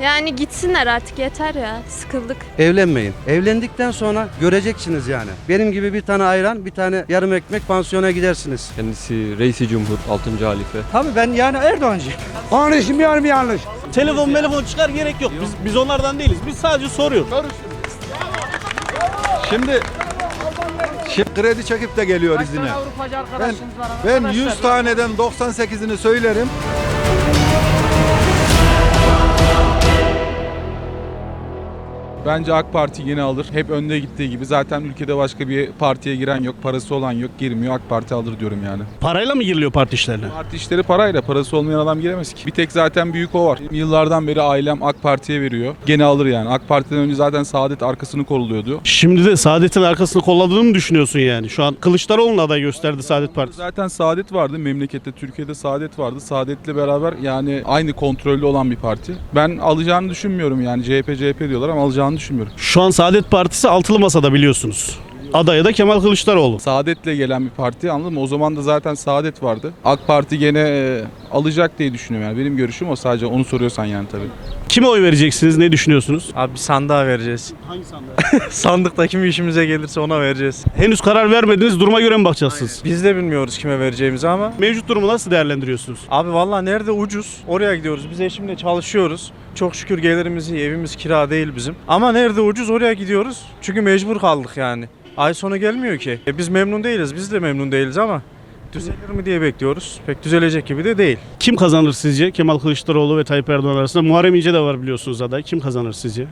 Yani gitsinler artık yeter ya. Sıkıldık. Evlenmeyin. Evlendikten sonra göreceksiniz yani. Benim gibi bir tane ayran, bir tane yarım ekmek pansiyona gidersiniz. Kendisi reisi cumhur 6. halife. Tabii ben yani Erdoğancıyım. Anlaşım yarım yanlış. Telefon telefon çıkar gerek yok. Biz, biz onlardan değiliz. Biz sadece soruyoruz. Şimdi Şimdi kredi çekip de geliyor izine. Ben, ben 100 taneden 98'ini söylerim. Bence AK Parti yine alır. Hep önde gittiği gibi. Zaten ülkede başka bir partiye giren yok. Parası olan yok. Girmiyor. AK Parti alır diyorum yani. Parayla mı giriliyor parti işlerine? Parti işleri parayla. Parası olmayan adam giremez ki. Bir tek zaten büyük o var. Yıllardan beri ailem AK Parti'ye veriyor. Gene alır yani. AK Parti'den önce zaten Saadet arkasını kolluyordu. Şimdi de Saadet'in arkasını kolladığını mı düşünüyorsun yani? Şu an Kılıçdaroğlu'na aday gösterdi Saadet Partisi. Zaten Saadet vardı. Memlekette Türkiye'de Saadet vardı. Saadet'le beraber yani aynı kontrollü olan bir parti. Ben alacağını düşünmüyorum yani. CHP CHP diyorlar ama alacağını düşünmüyorum. Şu an Saadet Partisi altılı masada biliyorsunuz. Adayı da Kemal Kılıçdaroğlu. Saadet'le gelen bir parti anladın mı? O zaman da zaten Saadet vardı. AK Parti gene e, alacak diye düşünüyorum yani. Benim görüşüm o sadece onu soruyorsan yani tabii. Kime oy vereceksiniz? Ne düşünüyorsunuz? Abi bir sandığa vereceğiz. Hangi sandık? Sandıkta kim işimize gelirse ona vereceğiz. Henüz karar vermediniz. Duruma göre mi bakacaksınız? Biz de bilmiyoruz kime vereceğimizi ama. Mevcut durumu nasıl değerlendiriyorsunuz? Abi valla nerede ucuz oraya gidiyoruz. Biz eşimle çalışıyoruz. Çok şükür gelirimiz iyi. Evimiz kira değil bizim. Ama nerede ucuz oraya gidiyoruz. Çünkü mecbur kaldık yani. Ay sonu gelmiyor ki. E biz memnun değiliz. Biz de memnun değiliz ama düzelir mi diye bekliyoruz. Pek düzelecek gibi de değil. Kim kazanır sizce? Kemal Kılıçdaroğlu ve Tayyip Erdoğan arasında. Muharrem İnce de var biliyorsunuz aday. Kim kazanır sizce?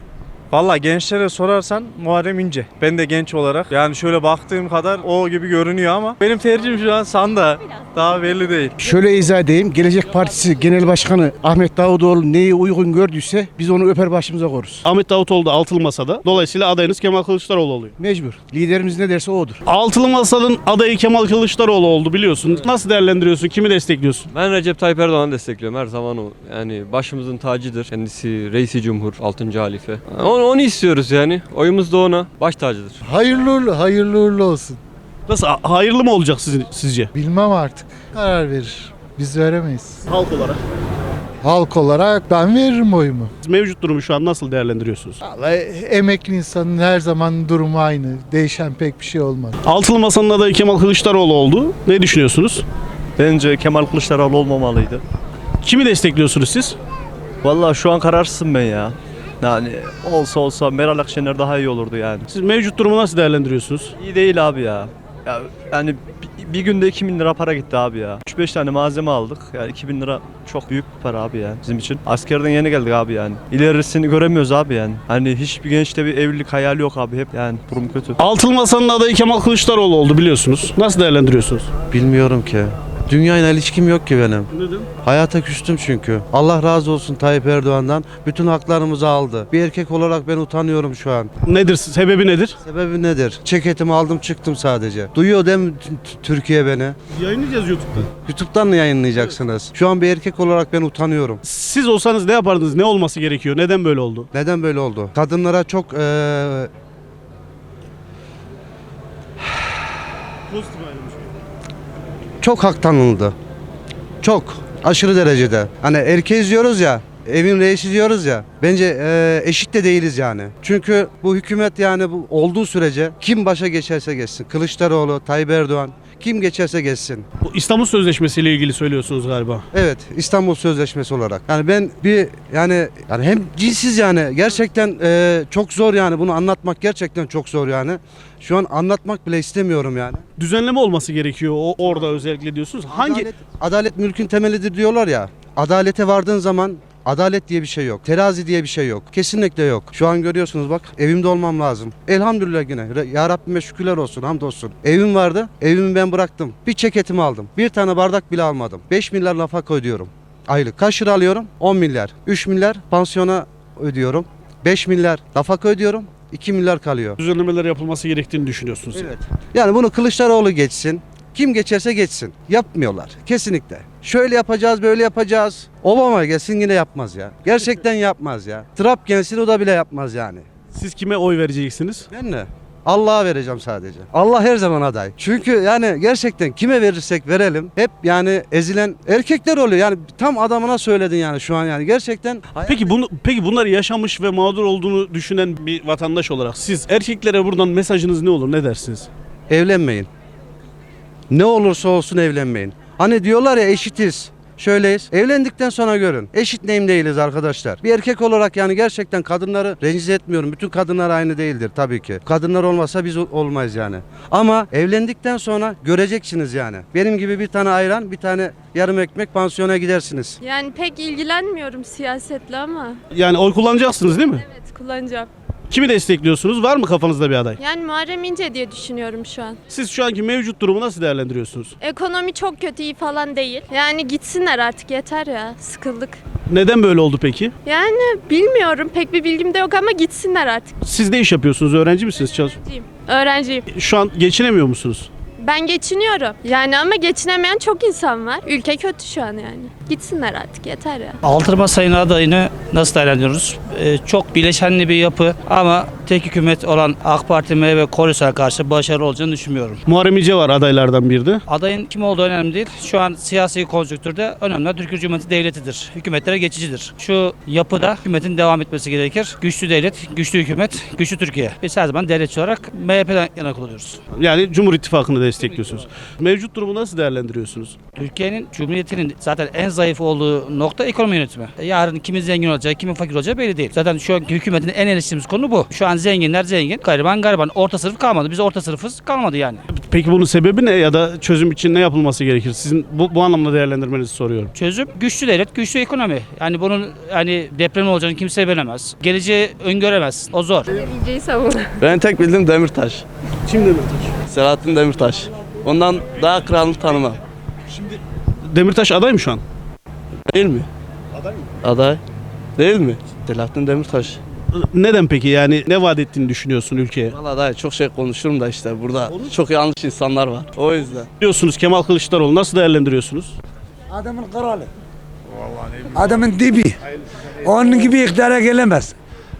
Valla gençlere sorarsan Muharrem İnce. Ben de genç olarak yani şöyle baktığım kadar o gibi görünüyor ama benim tercihim şu an sandığa. Daha belli değil. Şöyle izah edeyim. Gelecek Partisi Genel Başkanı Ahmet Davutoğlu neyi uygun gördüyse biz onu öper başımıza koruruz. Ahmet Davutoğlu da altılı masada. Dolayısıyla adayınız Kemal Kılıçdaroğlu oluyor. Mecbur. Liderimiz ne derse odur. Altılı Masa'nın adayı Kemal Kılıçdaroğlu oldu biliyorsun. Nasıl değerlendiriyorsun? Kimi destekliyorsun? Ben Recep Tayyip Erdoğan'ı destekliyorum her zaman o. Yani başımızın tacıdır. Kendisi reisi cumhur 6. halife. Onu, onu istiyoruz yani. Oyumuz da ona. Baş tacıdır. Hayırlı uğurlu, hayırlı uğurlu olsun. Nasıl hayırlı mı olacak sizin, sizce? Bilmem artık. Karar verir. Biz veremeyiz. Halk olarak. Halk olarak ben veririm oyumu. Mevcut durumu şu an nasıl değerlendiriyorsunuz? Vallahi emekli insanın her zaman durumu aynı. Değişen pek bir şey olmaz. Altılı Masa'nın adayı Kemal Kılıçdaroğlu oldu. Ne düşünüyorsunuz? Bence Kemal Kılıçdaroğlu olmamalıydı. Kimi destekliyorsunuz siz? Vallahi şu an kararsızım ben ya. Yani olsa olsa Meral Akşener daha iyi olurdu yani. Siz mevcut durumu nasıl değerlendiriyorsunuz? İyi değil abi ya. ya yani bir, bir günde 2000 lira para gitti abi ya. 3-5 tane malzeme aldık. Yani 2000 lira çok büyük bir para abi ya bizim için. Askerden yeni geldik abi yani. İlerisini göremiyoruz abi yani. Hani hiçbir gençte bir evlilik hayali yok abi hep yani durum kötü. Altılı Masa'nın adayı Kemal Kılıçdaroğlu oldu biliyorsunuz. Nasıl değerlendiriyorsunuz? Bilmiyorum ki. Dünyayla ilişkim yok ki benim. Neden? Hayata küstüm çünkü. Allah razı olsun Tayyip Erdoğan'dan. Bütün haklarımızı aldı. Bir erkek olarak ben utanıyorum şu an. Nedir? Sebebi nedir? Sebebi nedir? Ceketimi aldım çıktım sadece. Duyuyor değil mi Türkiye beni? Yayınlayacağız YouTube'da. YouTube'dan mı yayınlayacaksınız? Şu an bir erkek olarak ben utanıyorum. Siz olsanız ne yapardınız? Ne olması gerekiyor? Neden böyle oldu? Neden böyle oldu? Kadınlara çok eee, Pozitif ayrılmış. Çok hak tanındı. Çok aşırı derecede. Hani erkeğiz diyoruz ya, evin reisi diyoruz ya. Bence eee, eşit de değiliz yani. Çünkü bu hükümet yani bu olduğu sürece kim başa geçerse geçsin. Kılıçdaroğlu, Tayyip Erdoğan kim geçerse geçsin. Bu İstanbul Sözleşmesi ile ilgili söylüyorsunuz galiba. Evet İstanbul Sözleşmesi olarak. Yani ben bir yani yani hem cinsiz yani gerçekten eee, çok zor yani bunu anlatmak gerçekten çok zor yani. Şu an anlatmak bile istemiyorum yani. Düzenleme olması gerekiyor. O orada özellikle diyorsunuz. Hangi Adalet, adalet mülkün temelidir diyorlar ya. Adalete vardığın zaman adalet diye bir şey yok. Terazi diye bir şey yok. Kesinlikle yok. Şu an görüyorsunuz bak evimde olmam lazım. Elhamdülillah yine. Ya Rabbime şükürler olsun hamdolsun. Evim vardı. Evimi ben bıraktım. Bir ceketimi aldım. Bir tane bardak bile almadım. 5 milyar nafaka ödüyorum. Aylık. Kaç lira alıyorum? 10 milyar. 3 milyar pansiyona ödüyorum. 5 milyar nafaka ödüyorum. 2 milyar kalıyor. düzenlemeler yapılması gerektiğini düşünüyorsunuz? Evet. Yani bunu Kılıçdaroğlu geçsin. Kim geçerse geçsin. Yapmıyorlar. Kesinlikle. Şöyle yapacağız, böyle yapacağız. Obama gelsin yine yapmaz ya. Gerçekten yapmaz ya. Trump gelsin o da bile yapmaz yani. Siz kime oy vereceksiniz? Ben ne? Allah'a vereceğim sadece. Allah her zaman aday. Çünkü yani gerçekten kime verirsek verelim hep yani ezilen erkekler oluyor. Yani tam adamına söyledin yani şu an yani gerçekten. Peki bunu peki bunları yaşamış ve mağdur olduğunu düşünen bir vatandaş olarak siz erkeklere buradan mesajınız ne olur? Ne dersiniz? evlenmeyin. Ne olursa olsun evlenmeyin. Hani diyorlar ya eşitiz. Şöyleyiz. Evlendikten sonra görün. Eşit neyim değiliz arkadaşlar. Bir erkek olarak yani gerçekten kadınları rencide etmiyorum. Bütün kadınlar aynı değildir tabii ki. Kadınlar olmasa biz ol- olmayız yani. Ama evlendikten sonra göreceksiniz yani. Benim gibi bir tane ayran, bir tane yarım ekmek pansiyona gidersiniz. Yani pek ilgilenmiyorum siyasetle ama Yani oy kullanacaksınız değil mi? evet kullanacağım. Kimi destekliyorsunuz? Var mı kafanızda bir aday? Yani Muharrem İnce diye düşünüyorum şu an. Siz şu anki mevcut durumu nasıl değerlendiriyorsunuz? Ekonomi çok kötü iyi falan değil. Yani gitsinler artık yeter ya. Sıkıldık. Neden böyle oldu peki? Yani bilmiyorum pek bir bilgim de yok ama gitsinler artık. Siz ne iş yapıyorsunuz? Öğrenci misiniz? Çalış Öğrenciyim. Öğrenciyim. şu an geçinemiyor musunuz? Ben geçiniyorum. Yani ama geçinemeyen çok insan var. Ülke kötü şu an yani. Gitsinler artık yeter ya. Altıma sayın adayını nasıl değerlendiriyoruz? Ee, çok bileşenli bir yapı ama tek hükümet olan AK Parti ve Koalisyo'a karşı başarılı olacağını düşünmüyorum. Muharrem İnce var adaylardan biri de. Adayın kim olduğu önemli değil. Şu an siyasi konjonktürde önemli olan Türkiye Cumhuriyeti Devleti'dir. Hükümetlere geçicidir. Şu yapıda hükümetin devam etmesi gerekir. Güçlü devlet, güçlü hükümet, güçlü Türkiye. Biz her zaman devletçi olarak MHP'den yana kullanıyoruz. Yani Cumhur İttifakı'nı destekliyorsunuz. Mevcut durumu nasıl değerlendiriyorsunuz? Türkiye'nin Cumhuriyeti'nin zaten en zayıf olduğu nokta ekonomi yönetimi. Yarın kimin zengin olacağı, kimin fakir olacağı belli değil. Zaten şu anki hükümetin en eleştirdiğimiz konu bu. Şu an zenginler zengin, gariban gariban. Orta sınıf kalmadı. Biz orta sınıfız kalmadı yani. Peki bunun sebebi ne ya da çözüm için ne yapılması gerekir? Sizin bu, bu anlamda değerlendirmenizi soruyorum. Çözüm güçlü devlet, güçlü ekonomi. Yani bunun hani deprem olacağını kimse bilemez. Geleceği öngöremez. O zor. İnceyi savun. Ben tek bildiğim Demirtaş. Kim Demirtaş? Selahattin Demirtaş. Ondan daha kralını tanımam. Demirtaş aday mı şu an? Değil mi? Aday mı? Aday. Değil mi? Selahattin Demirtaş. Neden peki? Yani ne vaat ettiğini düşünüyorsun ülkeye? Valla dayı çok şey konuşurum da işte burada çok yanlış insanlar var. O yüzden. Biliyorsunuz Kemal Kılıçdaroğlu nasıl değerlendiriyorsunuz? Adamın kralı. Adamın dibi. Onun gibi iktidara gelemez.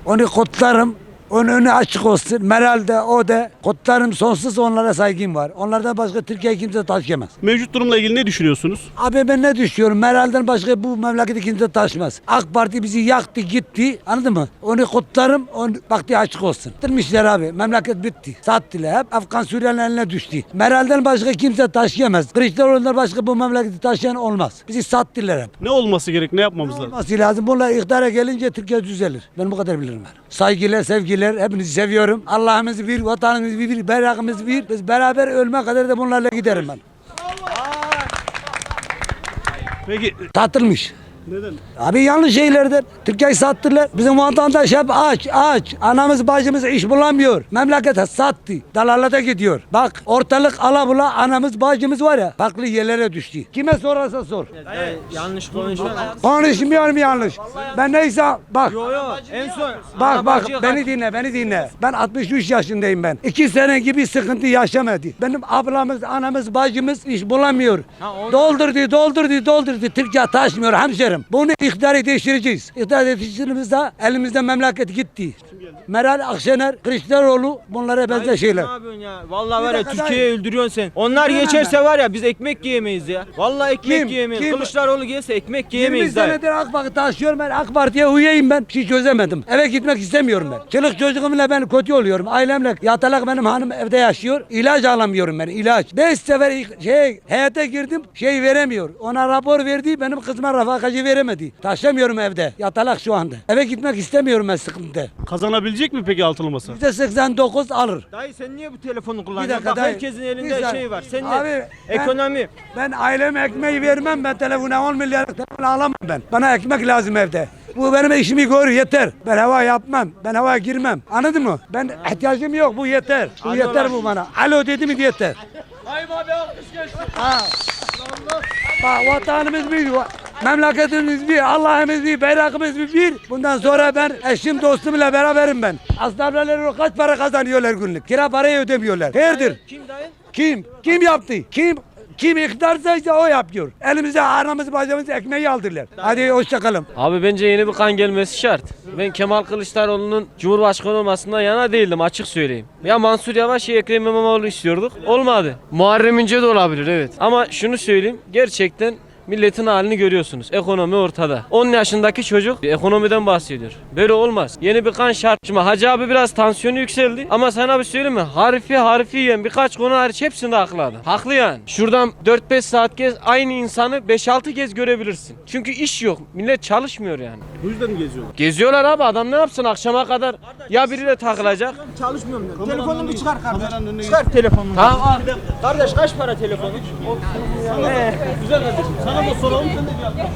Onu kutlarım. Onun önü açık olsun. Meral de o da. Kutlarım sonsuz onlara saygım var. Onlardan başka Türkiye kimse taşıyamaz. Mevcut durumla ilgili ne düşünüyorsunuz? Abi ben ne düşünüyorum? Meral'den başka bu memleketi kimse taşımaz. AK Parti bizi yaktı gitti. Anladın mı? Onu kutlarım. Onu baktı açık olsun. Bitirmişler abi. Memleket bitti. Sattılar. Hep Afgan Suriyelilerin eline düştü. Meral'den başka kimse taşıyamaz. Kılıçdaroğlu'ndan başka bu memleketi taşıyan olmaz. Bizi sattılar hep. Ne olması gerek? Ne yapmamız lazım? olması lazım. Bunlar iktidara gelince Türkiye düzelir. Ben bu kadar bilirim ben. Saygılar, sevgiler. Hepinizi seviyorum. Allah'ımız bir, vatanımız bir, bayrağımız bir. Biz beraber ölme kadar da bunlarla giderim ben. Peki Satılmış. Neden? Abi yanlış şeylerden. Türkiye'yi sattılar. Bizim vatandaş hep aç aç. Anamız bacımız iş bulamıyor. Memleket sattı. Dalalata gidiyor. Bak ortalık alabula anamız bacımız var ya. Farklı yerlere düştü. Kime sorarsa sor. Yanlış konuşma. Konuşmuyorum yanlış. Ben neyse bak. En son Bak bak beni dinle beni dinle. Ben 63 yaşındayım ben. İki sene gibi sıkıntı yaşamadı. Benim ablamız, anamız, bacımız iş bulamıyor. Doldurdu, doldurdu, doldurdu. Türkiye taşmıyor hemşerim. Bunu iktidarı değiştireceğiz. İktidar değiştirdiğimizde elimizde memleket gitti. Meral Akşener, Kılıçdaroğlu bunlara benzer şeyler. yapıyorsun ya? Vallahi var ya dakika Türkiye'yi öldürüyorsun sen. Onlar geçerse var ya biz ekmek yiyemeyiz ya. Vallahi ekmek Kim? yiyemeyiz. Kim? Kılıçdaroğlu gelse ekmek 20 yiyemeyiz dayı. senedir AK Parti taşıyorum ben. AK Parti'ye üyeyim ben. Bir şey çözemedim. Eve gitmek istemiyorum ben. Çoluk çocuğumla ben kötü oluyorum. Ailemle yatalak benim hanım evde yaşıyor. İlaç alamıyorum ben ilaç. Beş sefer şey heyete girdim şey veremiyor. Ona rapor verdi benim kızıma rafakacı veremedi. Taşımıyorum evde. Yatalak şu anda. Eve gitmek istemiyorum ben sıkıntıda. Kazanabilecek mi peki altılı masa? %89 alır. Dayı sen niye bu telefonu Bir kullanıyorsun? dakika Bak dayı. herkesin Bir elinde saniye. şey var. Sen Abi, de ben- ekonomi. Ben aileme ekmeği vermem. Ben telefona 10 milyar telefon alamam ben. Bana ekmek lazım evde. Bu benim işimi görür yeter. Ben hava yapmam. Ben havaya girmem. Anladın mı? Ben ihtiyacım yok. Bu yeter. Bu yeter bu bana. Alo dedi mi yeter. Ha. Bak vatanımız bir, va- memleketimiz bir, Allah'ımız bir, bayrağımız bir, bir. Bundan sonra ben eşim dostumla beraberim ben. Aslanlar kaç para kazanıyorlar günlük? Kira parayı ödemiyorlar. Herdir. Kim dayı? Kim? Kim yaptı? Kim? Kim iktidarsa işte o yapıyor. Elimize aramızı bacağımızı ekmeği aldırlar. Hadi hoşçakalın. Abi bence yeni bir kan gelmesi şart. Ben Kemal Kılıçdaroğlu'nun Cumhurbaşkanı olmasından yana değildim açık söyleyeyim. Ya Mansur Yavaş ya Ekrem İmamoğlu istiyorduk. Olmadı. Muharrem İnce de olabilir evet. Ama şunu söyleyeyim. Gerçekten Milletin halini görüyorsunuz. Ekonomi ortada. 10 yaşındaki çocuk ekonomiden bahsediyor. Böyle olmaz. Yeni bir kan şart. Şimdi Hacı abi biraz tansiyonu yükseldi. Ama sana bir söyleyeyim mi? Harfi harfi yiyen birkaç konu hariç hepsinde haklı adam. Haklı yani. Şuradan 4-5 saat gez aynı insanı 5-6 kez görebilirsin. Çünkü iş yok. Millet çalışmıyor yani. Bu yüzden mi geziyorlar? Geziyorlar abi adam ne yapsın akşama kadar ya biriyle takılacak. Telefonunu bir çıkar kardeşim. Çıkar telefonunu. Tamam. Kardeş kaç para telefonu? Güzel kardeşim. Sana da soralım sen de.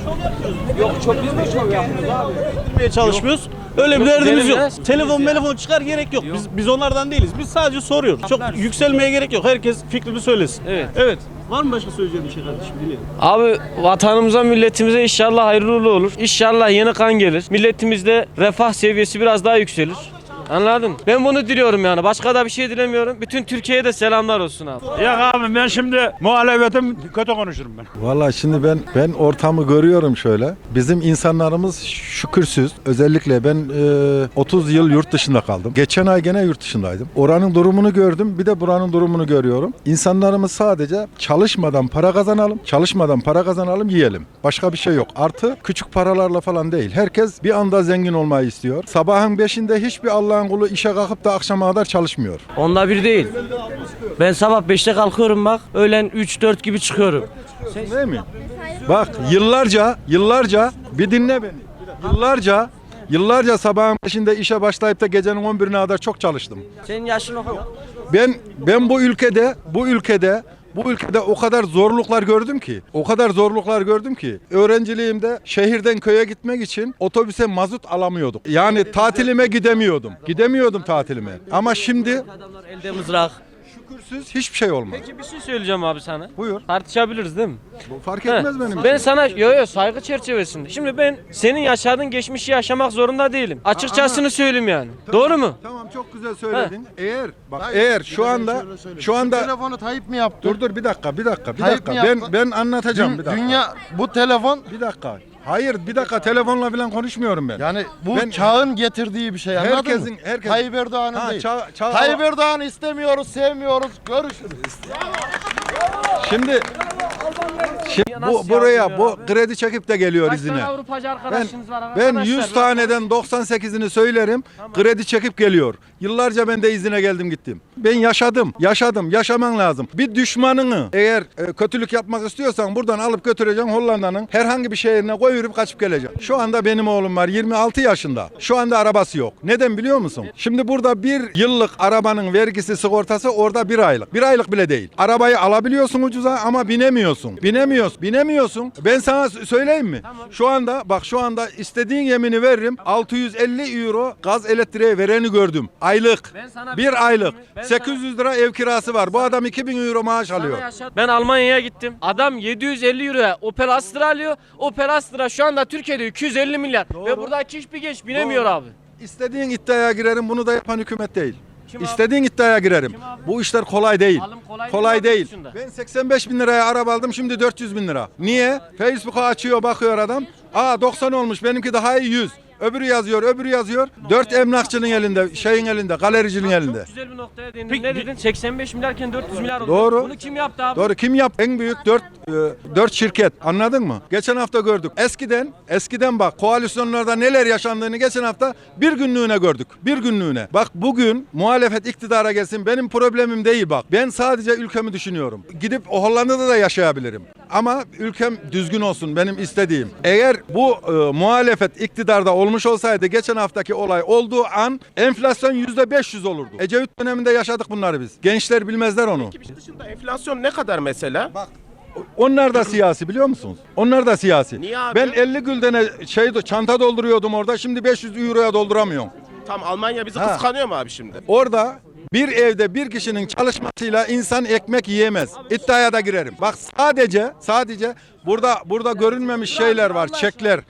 Şov yapıyoruz. Yok çok biz de şov yapmıyoruz abi. Yapmaya çalışmıyoruz. Öyle bir derdimiz yok. Telefon telefon çıkar gerek yok. Biz biz onlardan değiliz. Biz sadece soruyoruz. Çok yükselmeye gerek yok. Herkes fikrini söylesin. Evet. Evet. Var mı başka söyleyeceğim bir şey kardeşim? Dinleyelim. Abi vatanımıza milletimize inşallah hayırlı olur. İnşallah yeni kan gelir. Milletimizde refah seviyesi biraz daha yükselir. Anladın? Ben bunu diliyorum yani. Başka da bir şey dilemiyorum. Bütün Türkiye'ye de selamlar olsun abi. Ya abi ben şimdi muhalefetim kötü konuşurum ben. Vallahi şimdi ben ben ortamı görüyorum şöyle. Bizim insanlarımız şükürsüz. Özellikle ben e, 30 yıl yurt dışında kaldım. Geçen ay gene yurt dışındaydım. Oranın durumunu gördüm. Bir de buranın durumunu görüyorum. İnsanlarımız sadece çalışmadan para kazanalım, çalışmadan para kazanalım, yiyelim. Başka bir şey yok. Artı küçük paralarla falan değil. Herkes bir anda zengin olmayı istiyor. Sabahın 5'inde hiçbir Allah'ın kulu işe kalkıp da akşama kadar çalışmıyor. Onda bir değil. Ben sabah 5'te kalkıyorum bak. Öğlen 3-4 gibi çıkıyorum. Değil mi? Bak yıllarca, yıllarca bir dinle beni. Yıllarca, yıllarca sabahın beşinde işe başlayıp da gecenin 11'ine kadar çok çalıştım. Senin yaşın o kadar. Ben ben bu ülkede, bu ülkede bu ülkede o kadar zorluklar gördüm ki, o kadar zorluklar gördüm ki öğrenciliğimde şehirden köye gitmek için otobüse mazot alamıyorduk. Yani tatilime gidemiyordum. Gidemiyordum tatilime. Ama şimdi elde mızrak. Şükürsüz hiçbir şey olmadı. Peki bir şey söyleyeceğim abi sana. Buyur. Tartışabiliriz değil mi? Bu fark He. etmez benim. Ben sana yo yo saygı çerçevesinde. Şimdi ben senin yaşadığın geçmişi yaşamak zorunda değilim. Açıkçasını söyleyeyim yani. Doğru mu? Tamam çok güzel söyledin. Eğer bak eğer şu anda şu anda Telefonu Tayyip mi yaptı? Dur dur bir dakika bir dakika bir Tayyip dakika. mi Ben yaptı? ben anlatacağım bir dakika. Dünya bu telefon bir dakika. Hayır bir dakika telefonla falan konuşmuyorum ben. yani bu Ben- çağın getirdiği bir şey anladın herkesin mı? herkes Tayyip Erdoğan'ın Ha, değil. çağ- çağ- Tayyip Erdoğan'ı istemiyoruz, sevmiyoruz. Görüşürüz. Şimdi Şimdi bu buraya bu kredi çekip de geliyor Kaç izine. tane Avrupacı arkadaşınız var ben arkadaşlar? 100 taneden 98'ini söylerim. Kredi çekip geliyor. Yıllarca ben de izine geldim gittim. Ben yaşadım. Yaşadım. Yaşaman lazım. Bir düşmanını eğer e, kötülük yapmak istiyorsan buradan alıp götüreceksin Hollanda'nın herhangi bir şehrine koyup kaçıp geleceksin. Şu anda benim oğlum var 26 yaşında. Şu anda arabası yok. Neden biliyor musun? Şimdi burada bir yıllık arabanın vergisi sigortası orada bir aylık. Bir aylık bile değil. Arabayı alabiliyorsun ucuza ama binemiyorsun. Binemiyorsun. Binemiyorsun. Ben sana söyleyeyim mi? Şu anda bak şu anda istediğin yemini veririm. 650 euro gaz elektriğe vereni gördüm. Aylık. Ben sana bir Bir aylık. söyleyeyim mi? Ben 800 lira ev kirası var. Bu adam 2000 euro maaş alıyor. Ben Almanya'ya gittim. Adam 750 euroya Opel Astra alıyor. Opel Astra şu anda Türkiye'de 250 milyar. Ve buradaki hiçbir genç binemiyor Doğru. abi. İstediğin iddiaya girerim. Bunu da yapan hükümet değil. Kim? İstediğin iddiaya girerim. Bu işler kolay değil. Alım kolay Kolay değil dışında? Ben 85 bin liraya araba aldım şimdi 400 bin lira. Niye? Facebook'a açıyor bakıyor adam. Aa 90 olmuş benimki daha iyi 100. Öbürü yazıyor öbürü yazıyor. 4 emlakçının elinde şeyin elinde galericinin elinde. Çok güzel bir noktaya değindin. Ne dedin? 85 milyarken 400 milyar oldu. Doğru. Bunu kim yaptı abi? Doğru kim yap? En büyük 4 4 şirket. Anladın mı? Geçen hafta gördük. Eskiden eskiden bak koalisyonlarda neler yaşandığını geçen hafta bir günlüğüne gördük. Bir günlüğüne. Bak bugün muhalefet iktidara gelsin benim problemim değil bak. Ben sadece ülkemi düşünüyorum. Gidip Hollanda'da da yaşayabilirim. Ama ülkem düzgün olsun benim istediğim. Eğer bu e, muhalefet iktidarda olmuş olsaydı geçen haftaki olay olduğu an enflasyon %500 olurdu. Ecevit döneminde yaşadık bunları biz. Gençler bilmezler onu. dışında enflasyon ne kadar mesela? Onlar da siyasi biliyor musunuz? Onlar da siyasi. Niye abi? Ben 50 güldene şey çanta dolduruyordum orada. Şimdi 500 euroya dolduramıyorum. Tam Almanya bizi Ha. kıskanıyor mu abi şimdi? Orada bir evde bir kişinin çalışmasıyla insan ekmek yiyemez. İddiaya da girerim. Bak sadece sadece burada burada görünmemiş şeyler var, çekler.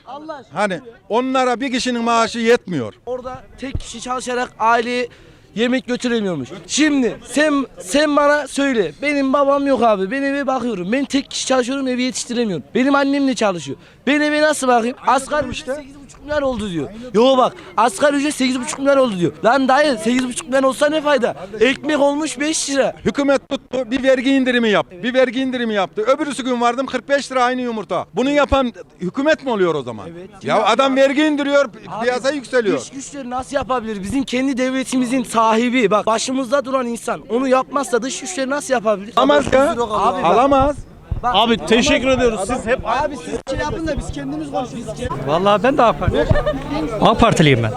Hani onlara bir kişinin maaşı yetmiyor. Orada tek kişi çalışarak aileyi yemek götüremiyormuş. Şimdi sen sen bana söyle. Benim babam yok abi. Ben eve bakıyorum. Ben tek kişi çalışıyorum evi yetiştiremiyorum. Benim annem de çalışıyor. Ben eve nasıl bakayım? Asgari ücret 8,5 milyar oldu diyor. Yo bak asgari ücret 8,5 milyar oldu diyor. Lan dayı 8,5 milyar olsa ne fayda? Ekmek olmuş 5 lira. Hükümet tuttu bir vergi indirimi yaptı. Bir vergi indirimi yaptı. Öbürsü gün vardım 45 lira aynı yumurta. Bunu yapan hükümet mi oluyor o zaman? Evet. Ya adam vergi indiriyor, piyasa yükseliyor. Dış güçleri nasıl yapabilir? Bizim kendi devletimizin sahibi bak başımızda duran insan onu yapmazsa dış güçleri nasıl yapabilir? Alamaz ya. Abi bak-. Abi teşekkür ediyoruz. Siz hep Abi siz şey yapın da biz kendimiz konuşuruz. Vallahi ben de AK Parti. AK Partiliyim ben.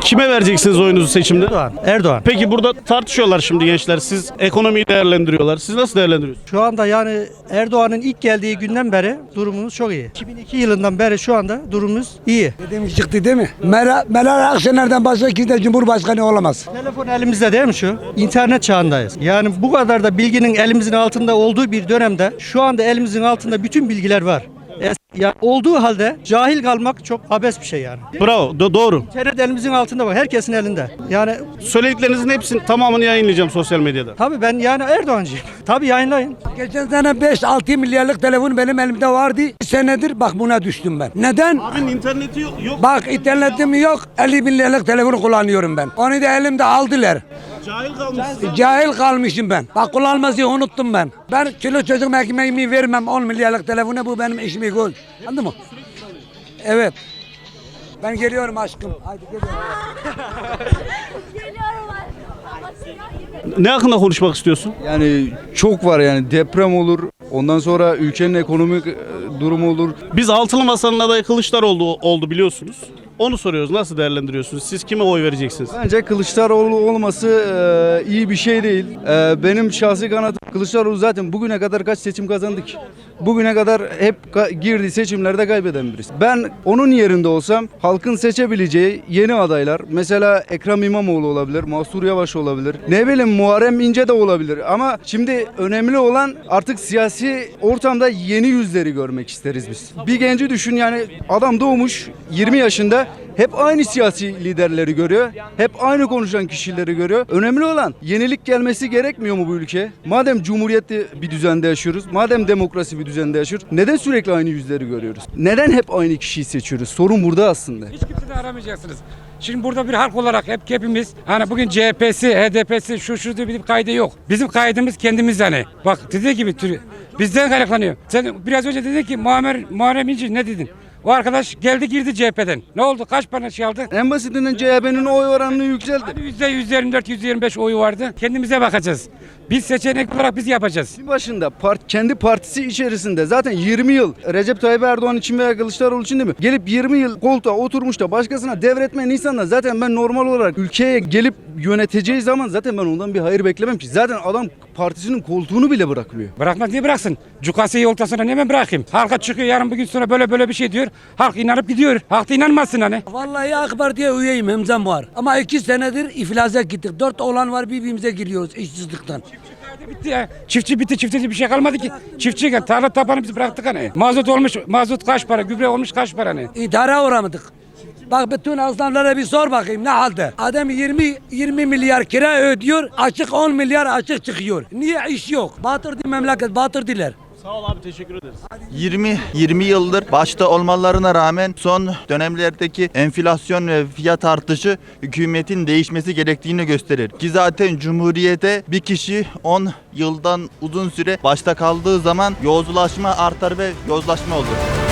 Kime vereceksiniz oyunuzu seçimde? Erdoğan. Erdoğan. Peki burada tartışıyorlar şimdi gençler. Siz ekonomiyi değerlendiriyorlar. Siz nasıl değerlendiriyorsunuz? Şu anda yani Erdoğan'ın ilk geldiği günden beri durumumuz çok iyi. 2002 yılından beri şu anda durumumuz iyi. Dediğim çıktı değil mi? Meral, Meral Akşener'den başka kimse Cumhurbaşkanı olamaz. Telefon elimizde değil mi şu? İnternet çağındayız. Yani bu kadar da bilginin elimizin altında olduğu bir dönemde şu anda elimizin altında bütün bilgiler var. Es- Ya olduğu halde cahil kalmak çok abes bir şey yani. Bravo. do- doğru. İnternet elimizin altında var. Herkesin elinde. Yani Söylediklerinizin hepsini tamamını yayınlayacağım sosyal medyada. tabii ben yani Erdoğancıyım. Tabii yayınlayın. Geçen sene 5-6 milyarlık telefon benim elimde vardı. Bir senedir bak buna düştüm ben. Neden? Abinin interneti yok. yok. Bak internetim yok 50 milyarlık telefonu kullanıyorum ben. Onu da elimde aldılar. Cahil kalmışsın. Cahil kalmışım ben. Bak kullanmayı unuttum ben. Ben kilo çocuk ekmeğimi vermem 10 milyarlık telefona bu benim işimi gol. Anladın mı? Evet. Ben geliyorum aşkım. Haydi geliyorum. Ne hakkında konuşmak istiyorsun? Yani çok var yani deprem olur. Ondan sonra ülkenin ekonomik e, durumu olur. Biz altılı masanın adayı Kılıçdaroğlu oldu biliyorsunuz. Onu soruyoruz. Nasıl değerlendiriyorsunuz? Siz kime oy vereceksiniz? Bence Kılıçdaroğlu olması e, iyi bir şey değil. E, benim şahsi kanaatim Kılıçdaroğlu zaten bugüne kadar kaç seçim kazandık? Bugüne kadar hep girdiği seçimlerde kaybeden birisi. Ben onun yerinde olsam halkın seçebileceği yeni adaylar mesela Ekrem İmamoğlu olabilir, Mahsur Yavaş olabilir. Ne bileyim Muharrem İnce de olabilir ama şimdi önemli olan artık siyasi ortamda yeni yüzleri görmek isteriz biz. Bir genci düşün yani adam doğmuş 20 yaşında hep aynı siyasi liderleri görüyor. Hep aynı konuşan kişileri görüyor. Önemli olan yenilik gelmesi gerekmiyor mu bu ülkeye? Madem cumhuriyetli bir düzende yaşıyoruz, madem demokrasi bir düzende yaşıyoruz, neden sürekli aynı yüzleri görüyoruz? Neden hep aynı kişiyi seçiyoruz? Sorun burada aslında. Hiç kimse de aramayacaksınız. Şimdi burada bir halk olarak hep hepimiz hani bugün CHP'si, HDP'si şu şu diye bir kaydı yok. Bizim kaydımız kendimiz hani. Bak dediği gibi bizden kaynaklanıyor. Sen biraz önce dedin ki Muammer, Muharrem İnce ne dedin? O arkadaş geldi girdi CHP'den. Ne oldu? Kaç para şey aldı? En basitinden CHP'nin oy oranını yükseltti. Hani yüzde 124, 125 oyu vardı. Kendimize bakacağız. Biz seçenek olarak biz yapacağız. Bir başında part, kendi partisi içerisinde zaten 20 yıl Recep Tayyip Erdoğan için veya Kılıçdaroğlu için değil mi? Gelip 20 yıl koltuğa oturmuş da başkasına devretmeyen insanlar zaten ben normal olarak ülkeye gelip yöneteceği zaman zaten ben ondan bir hayır beklemem ki. Zaten adam partisinin koltuğunu bile bırakmıyor. Bırakmaz niye bıraksın? Cukasıyı ortasına niye ben bırakayım? Halka çıkıyor yarın bugün sonra böyle böyle bir şey diyor. Halk inanıp gidiyor. Halk da inanmasın hani. Vallahi AK Parti'ye üyeyim hemzem var. Ama iki senedir iflasa gittik. Dört olan var birbirimize giriyoruz işsizlikten. Bitti ya. Çiftçi bitti. Çiftçi bir şey kalmadı ki. Çiftçi gel. Tarla tapanı biz bıraktık hani. Mazot olmuş. Mazot kaç para? Gübre olmuş kaç para hani? İdare uğramadık. Bak bütün aslanlara bir sor bakayım ne halde? Adam 20 20 milyar kira ödüyor, açık 10 milyar açık çıkıyor. Niye iş yok? Batırdı memleket, batırdılar. Sağ ol abi teşekkür ederiz. 20 20 yıldır başta olmalarına rağmen son dönemlerdeki enflasyon ve fiyat artışı hükümetin değişmesi gerektiğini gösterir. Ki zaten cumhuriyete bir kişi 10 yıldan uzun süre başta kaldığı zaman yozlaşma artar ve yozlaşma olur.